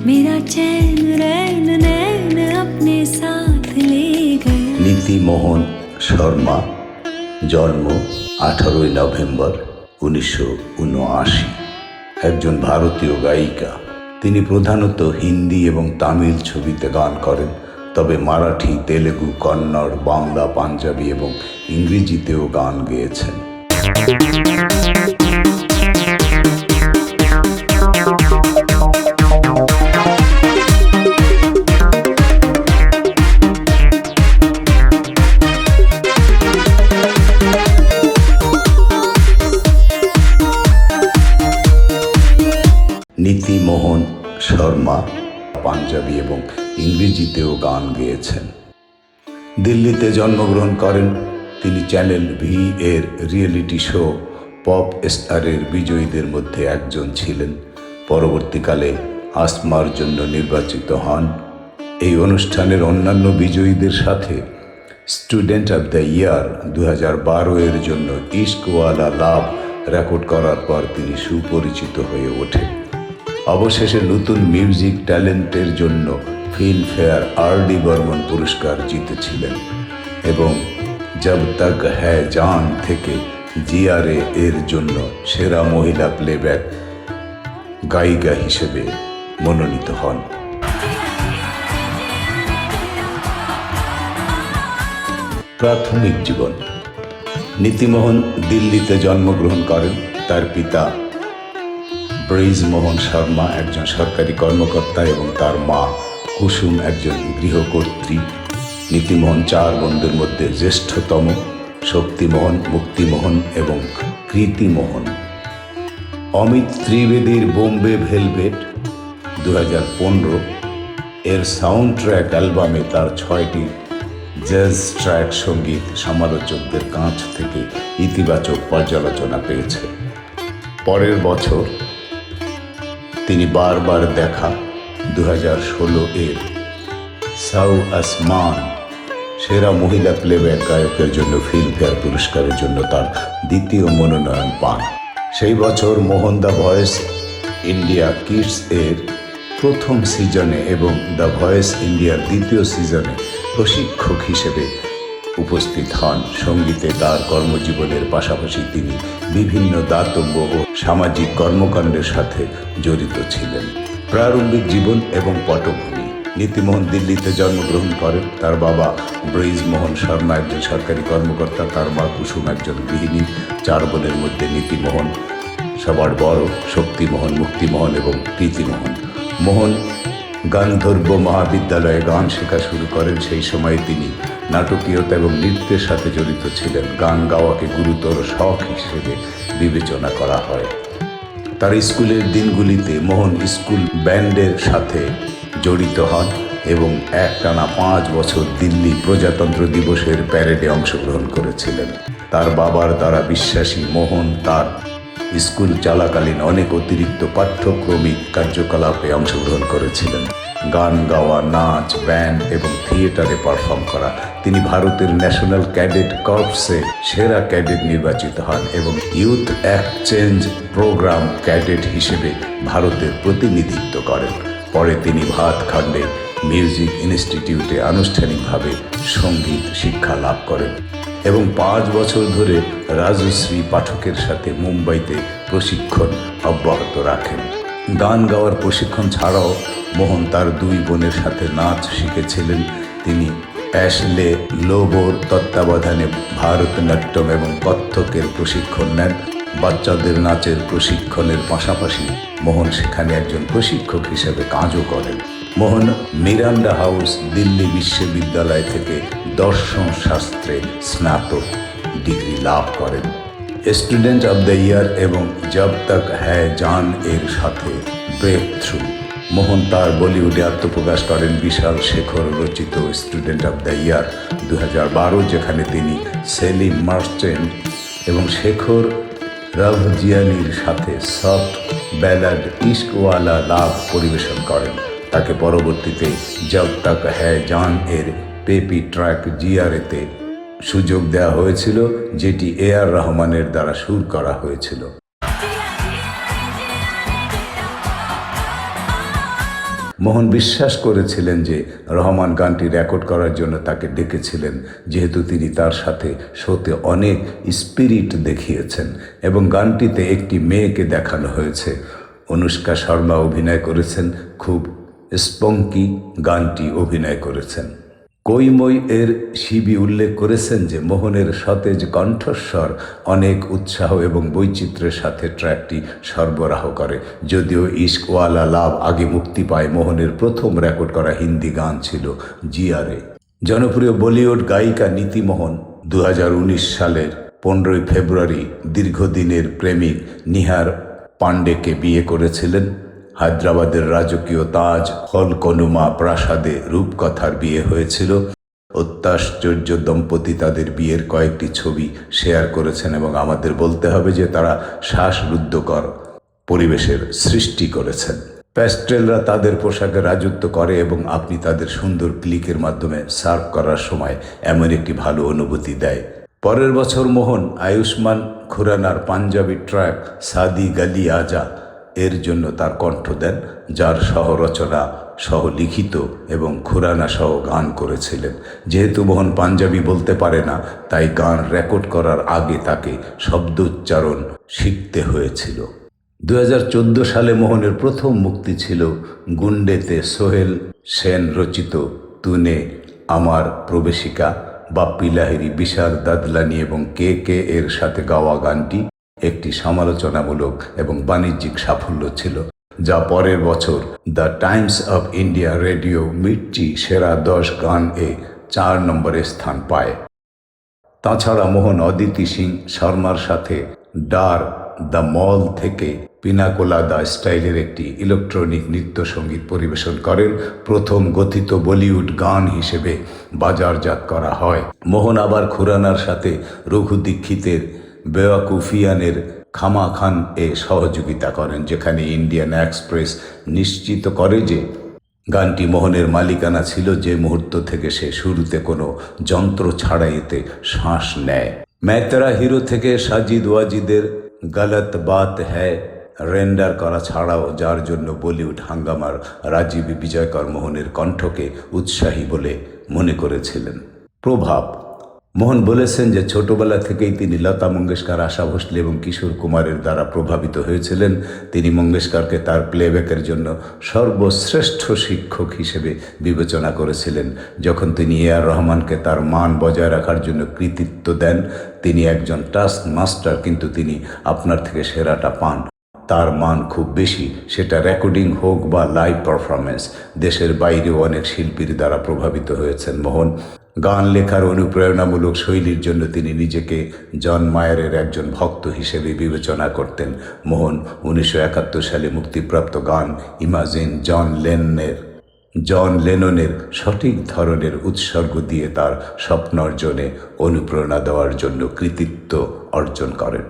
मेरा चैन रैन नैन अपने साथ ले गया নীতিমোহন শর্মা জন্ম আঠারোই নভেম্বর উনিশশো উনআশি একজন ভারতীয় গায়িকা তিনি প্রধানত হিন্দি এবং তামিল ছবিতে গান করেন তবে মারাঠি তেলেগু কন্নড় বাংলা পাঞ্জাবি এবং ইংরেজিতেও গান গেয়েছেন নীতিমোহন শর্মা পাঞ্জাবি এবং ইংরেজিতেও গান গেয়েছেন। দিল্লিতে জন্মগ্রহণ করেন। তিনি চ্যানেল ভি এর রিয়েলিটি শো পপ স্টারের বিজয়ীদের মধ্যে একজন ছিলেন। পরবর্তীকালে আসমার জন্য নির্বাচিত হন। এই অনুষ্ঠানের অন্যান্য বিজয়ীদের সাথে স্টুডেন্ট অব দ্য ইয়ার দু হাজার বারো এর জন্য ইস্কওয়ালা লাভ রেকর্ড করার পর তিনি সুপরিচিত হয়ে ওঠেন। অবশেষে নতুন মিউজিক ট্যালেন্টের জন্য ফিল্মফেয়ার আর ডি বর্মন পুরস্কার জিতেছিলেন এবং জব তক হ্যায় জান থেকে জিআরএ এর জন্য সেরা মহিলা প্লেব্যাক গায়িকা হিসেবে মনোনীত হন। প্রাথমিক জীবন। নীতিমোহন দিল্লিতে জন্মগ্রহণ করেন। তার পিতা ব্রিজ মোহন শর্মা একজন সরকারি কর্মকর্তা এবং তার মা কুসুম একজন গৃহকর্ত্রী। নীতিমোহন চার বন্ধুর মধ্যে জ্যেষ্ঠতম শক্তিমোহন, মুক্তিমোহন এবং কৃতিমোহন। অমিত ত্রিবেদীর বোম্বে ভেলভেট দু হাজার পনেরো। এর সাউন্ড ট্র্যাক অ্যালবামে তার ছয়টি জ্যাজ ট্র্যাক সংগীত সমালোচকদের কাছ থেকে ইতিবাচক পর্যালোচনা পেয়েছে। পরের বছর তিনি বারবার দেখা দু হাজার ষোলো এর সাউ আসমান, সেরা মহিলা প্লেব্যাক গায়কের জন্য ফিল্মফেয়ার পুরস্কারের জন্য তার দ্বিতীয় মনোনয়ন পান। সেই বছর Mohan the Voice India Kids এর প্রথম সিজনে এবং দ্য ভয়েস ইন্ডিয়ার দ্বিতীয় সিজনে প্রশিক্ষক হিসেবে উপস্থিত হন। সঙ্গীতে তার কর্মজীবনের পাশাপাশি তিনি বিভিন্ন দাতব্য ও সামাজিক কর্মকাণ্ডের সাথে জড়িত ছিলেন। প্রারম্ভিক জীবন এবং পটভূমি। নীতিমোহন দিল্লিতে জন্মগ্রহণ করেন। তার বাবা ব্রিজ মোহন শর্মা একজন সরকারি কর্মকর্তা। তার মা কুসুম একজন গৃহিণী। চার বোনের মধ্যে নীতিমোহন। সবার বড় শক্তিমোহন, মুক্তিমোহন এবং প্রীতিমোহন। মোহন গান্ধর্ব মহাবিদ্যালয়ে গান শেখা শুরু করেন, সেই সময় তিনি নাটকীয়তা এবং নৃত্যের সাথে জড়িত ছিলেন। গান গাওয়াকে গুরুতর শখ হিসেবে বিবেচনা করা হয়। তার স্কুলের দিনগুলিতে মোহন স্কুল ব্যান্ডের সাথে জড়িত হন এবং একটানা পাঁচ বছর দিল্লি প্রজাতন্ত্র দিবসের প্যারেডে অংশগ্রহণ করেছিলেন। তার বাবার দ্বারা বিশ্বাসী মোহন তার স্কুল চলাকালীন অনেক অতিরিক্ত পাঠ্যক্রমিক কার্যকলাপে অংশগ্রহণ করেছিলেন। গান গাওয়া, নাচ, ব্যান্ড এবং থিয়েটারে পারফর্ম করা। তিনি ভারতের ন্যাশনাল ক্যাডেট কর্পসে সেরা ক্যাডেট নির্বাচিত হন এবং ইউথ এক্সচেঞ্জ প্রোগ্রাম ক্যাডেট হিসেবে ভারতের প্রতিনিধিত্ব করেন। পরে তিনি ভাতখান্ডে মিউজিক ইনস্টিটিউটে আনুষ্ঠানিকভাবে সংগীত শিক্ষা লাভ করেন। এবং পাঁচ বছর ধরে রাজশ্রী পাঠকের সাথে মুম্বাইতে প্রশিক্ষণ অব্যাহত রাখেন। গান গাওয়ার প্রশিক্ষণ ছাড়াও মোহন তার দুই বোনের সাথে নাচ শিখেছিলেন। তিনি অ্যাশলে লোবোর তত্ত্বাবধানে ভারতনাট্যম এবং কত্থকের প্রশিক্ষণ নেন। বাচ্চাদের নাচের প্রশিক্ষণের পাশাপাশি মোহন সেখানে একজন প্রশিক্ষক হিসেবে কাজও করেন। মোহন মিরান্ডা হাউস দিল্লি বিশ্ববিদ্যালয় থেকে দর্শন শাস্ত্রে স্নাতক ডিগ্রি লাভ করেন। স্টুডেন্ট অব দ্য ইয়ার এবং জব তক হ্যায় জান এর সাথে ব্রেক থ্রু মোহন তার বলিউডে আত্মপ্রকাশ করেন বিশাল শেখর রচিত স্টুডেন্ট অব দ্য ইয়ার দু হাজার বারো, যেখানে তিনি সেলিম মার্চেন্ট এবং শেখর রাভজিয়ানির সাথে সফট ব্যালাড ইস্কওয়ালা লাভ পরিবেশন করেন। তাকে পরবর্তীতে জব তাক হ্যায় জান এর পেপি ট্র্যাক জিআরএতে সুযোগ দেওয়া হয়েছিল, যেটি এ আর রহমানের দ্বারা সুর করা হয়েছিল। মোহন বিশ্বাস করেছিলেন যে রহমান গানটি রেকর্ড করার জন্য তাকে ডেকেছিলেন, যেহেতু তিনি তার সাথে শোতে অনেক স্পিরিট দেখিয়েছেন এবং গানটিতে একটি মেয়েকে দেখানো হয়েছে। অনুষ্কা শর্মা অভিনয় করেছেন খুব স্পঙ্কি গানটি অভিনয় করেছেন। কৈময় এর শিবি উল্লেখ করেছেন যে মোহনের সতেজ কণ্ঠস্বর অনেক উৎসাহ এবং বৈচিত্র্যের সাথে ট্র্যাকটি সরবরাহ করে। যদিও ইস্কওয়ালা লাভ আগে মুক্তি পায়, মোহনের প্রথম রেকর্ড করা হিন্দি গান ছিল জিয়ারে। জনপ্রিয় বলিউড গায়িকা নীতিমোহন দু হাজার উনিশ সালের পনেরোই ফেব্রুয়ারি দীর্ঘদিনের প্রেমিক নিহার পাণ্ডেকে বিয়ে করেছিলেন। হায়দ্রাবাদের রাজকীয় তাজ হলকনুমা প্রাসাদে রূপকথার বিয়ে হয়েছিল। অত্যাশ্চর্য দম্পতি তাদের বিয়ের কয়েকটি ছবি শেয়ার করেছেন এবং আমাদের বলতে হবে যে তারা শ্বাসরুদ্ধকর পরিবেশের সৃষ্টি করেছেন। প্যাস্টেলরা তাদের পোশাকে রাজত্ব করে এবং আপনি তাদের সুন্দর ক্লিকের মাধ্যমে সার্ভ করার সময় এমন একটি ভালো অনুভূতি দেয়। পরের বছর মোহন আয়ুষ্মান খুরানার পাঞ্জাবি ট্র্যাক সাদি গালি আজা এর জন্য তার কণ্ঠ দেন, যার সহ রচনা সহ লিখিত এবং খুরানা সহ গান করেছিলেন। যেহেতু মোহন পাঞ্জাবি বলতে পারে না, তাই গান রেকর্ড করার আগে তাকে শব্দ উচ্চারণ শিখতে হয়েছিল। দু হাজার চোদ্দ সালে মোহনের প্রথম মুক্তি ছিল গুন্ডেতে সোহেল সেন রচিত তুনে আমার প্রবেশিকা বাপ্পি লাহিরি বিশাল দাদলানি এবং কে কে এর সাথে গাওয়া গানটি। একটি সমালোচনামূলক এবং বাণিজ্যিক সাফল্য ছিল, যা পরের বছর the Times of India Radio Mirchi সেরা দশ গান এ চার নম্বরে স্থান পায়। তাছাড়া মোহন অদিতি সিং শর্মার সাথে ডার দ্য মল থেকে পিনাকোলা দ্য স্টাইলের একটি ইলেকট্রনিক নৃত্য সংগীত পরিবেশন করেন, প্রথম গথিত বলিউড গান হিসেবে বাজারজাত করা হয়। মোহন আবার খুরানার সাথে রঘু দীক্ষিতের বেওয়াকুফিয়ানের খামা খান এ সহযোগিতা করেন, যেখানে ইন্ডিয়ান এক্সপ্রেস নিশ্চিত করে যে গানটি মোহনের মালিকানা ছিল যে মুহূর্ত থেকে সে শুরুতে কোনো যন্ত্র ছাড়াই এতে শ্বাস নেয়। ম্যাতেরা হিরো থেকে সাজিদ ওয়াজিদের গলত বাত হ্যায় রেন্ডার করা ছাড়াও, যার জন্য বলিউড হাঙ্গামার রাজীব বিজয়কর মোহনের কণ্ঠকে উৎসাহী বলে মনে করেছিলেন। প্রভাব মোহন বলেছেন যে ছোটবেলা থেকেই তিনি লতা মঙ্গেশকর, আশা ভোসলে এবং কিশোর কুমারের দ্বারা প্রভাবিত হয়েছিলেন। তিনি মঙ্গেশকরকে তার প্লেব্যাকের জন্য সর্বশ্রেষ্ঠ শিক্ষক হিসেবে বিবেচনা করেছিলেন। যখন তিনি এ আর রহমানকে তার মান বজায় রাখার জন্য কৃতিত্ব দেন, তিনি একজন টাস্ক মাস্টার কিন্তু তিনি আপনার থেকে সেরাটা পান। তার মান খুব বেশি, সেটা রেকর্ডিং হোক বা লাইভ পারফরমেন্স দেশের বাইরেও অনেক শিল্পীর দ্বারা প্রভাবিত হয়েছেন মোহন। গান লেখার অনুপ্রেরণামূলক শৈলীর জন্য তিনি নিজেকে জন মায়ারের একজন ভক্ত হিসেবে বিবেচনা করতেন। মোহন উনিশশো একাত্তর সালে মুক্তিপ্রাপ্ত গান ইমাজিন জন লেনের জন লেননের সঠিক ধরনের উৎসর্গ দিয়ে তার স্বপ্ন অর্জনে অনুপ্রেরণা দেওয়ার জন্য কৃতিত্ব অর্জন করেন।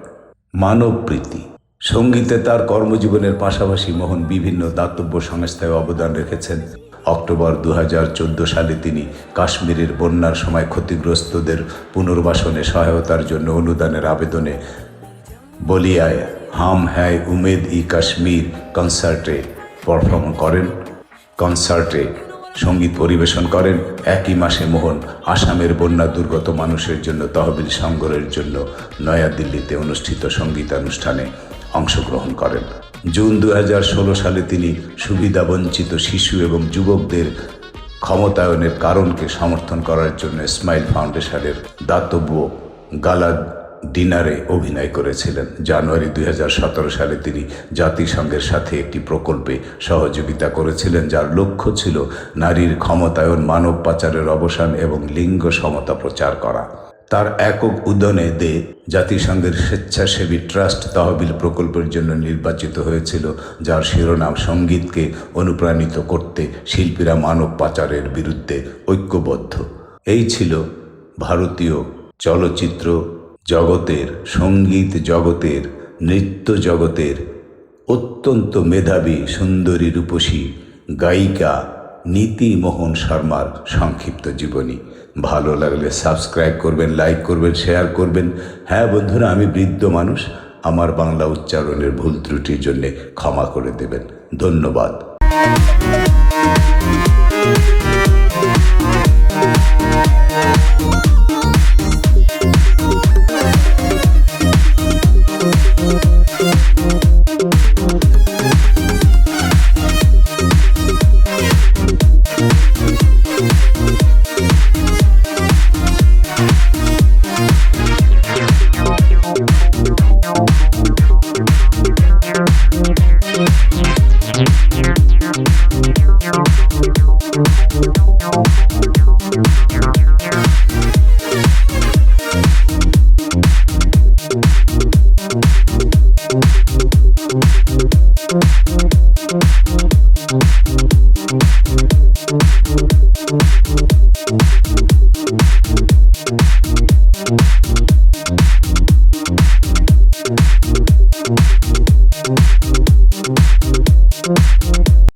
মানব প্রীতি। সঙ্গীতে তার কর্মজীবনের পাশাপাশি মোহন বিভিন্ন দাতব্য সংস্থায় অবদান রেখেছেন। অক্টোবর দু হাজার চোদ্দ সালে তিনি কাশ্মীরের বন্যার সময় ক্ষতিগ্রস্তদের পুনর্বাসনে সহায়তার জন্য অনুদানের আবেদনে বলিয়ায় হাম হ্যায় উমেদ ই কাশ্মীর কনসার্টে পারফর্ম করেন। কনসার্টে সংগীত পরিবেশন করেন। একই মাসে মোহন আসামের বন্যা দুর্গত মানুষের জন্য তহবিল সংগ্রহের জন্য নয়াদিল্লিতে অনুষ্ঠিত সঙ্গীতানুষ্ঠানে অংশগ্রহণ করেন। জুন দু হাজার ষোলো সালে তিনি সুবিধাবঞ্চিত শিশু এবং যুবকদের ক্ষমতায়নের কারণকে সমর্থন করার জন্য স্মাইল ফাউন্ডেশনের দাতব্য গালা ডিনারে অভিনয় করেছিলেন। জানুয়ারি দুই হাজার সতেরো সালে তিনি জাতিসংঘের সাথে একটি প্রকল্পে সহযোগিতা করেছিলেন, যার লক্ষ্য ছিল নারীর ক্ষমতায়ন, মানব পাচারের অবসান এবং লিঙ্গ সমতা প্রচার করা। তার একক উদনে দে জাতিসংঘের স্বেচ্ছাসেবী ট্রাস্ট তহবিল প্রকল্পের জন্য নির্বাচিত হয়েছিল, যার শিরোনাম সঙ্গীতকে অনুপ্রাণিত করতে শিল্পীরা মানব পাচারের বিরুদ্ধে ঐক্যবদ্ধ। এই ছিল ভারতীয় চলচ্চিত্র জগতের, সংগীত জগতের, নৃত্য জগতের অত্যন্ত মেধাবী সুন্দরী রূপসী গায়িকা নীতি মোহন শর্মার সংক্ষিপ্ত জীবনী। ভালো লাগলে সাবস্ক্রাইব করবেন, লাইক করবেন, শেয়ার করবেন। হ্যাঁ বন্ধুরা, আমি বৃদ্ধ মানুষ, আমার বাংলা উচ্চারণের ভুল ত্রুটির জন্যে ক্ষমা করে দেবেন। ধন্যবাদ।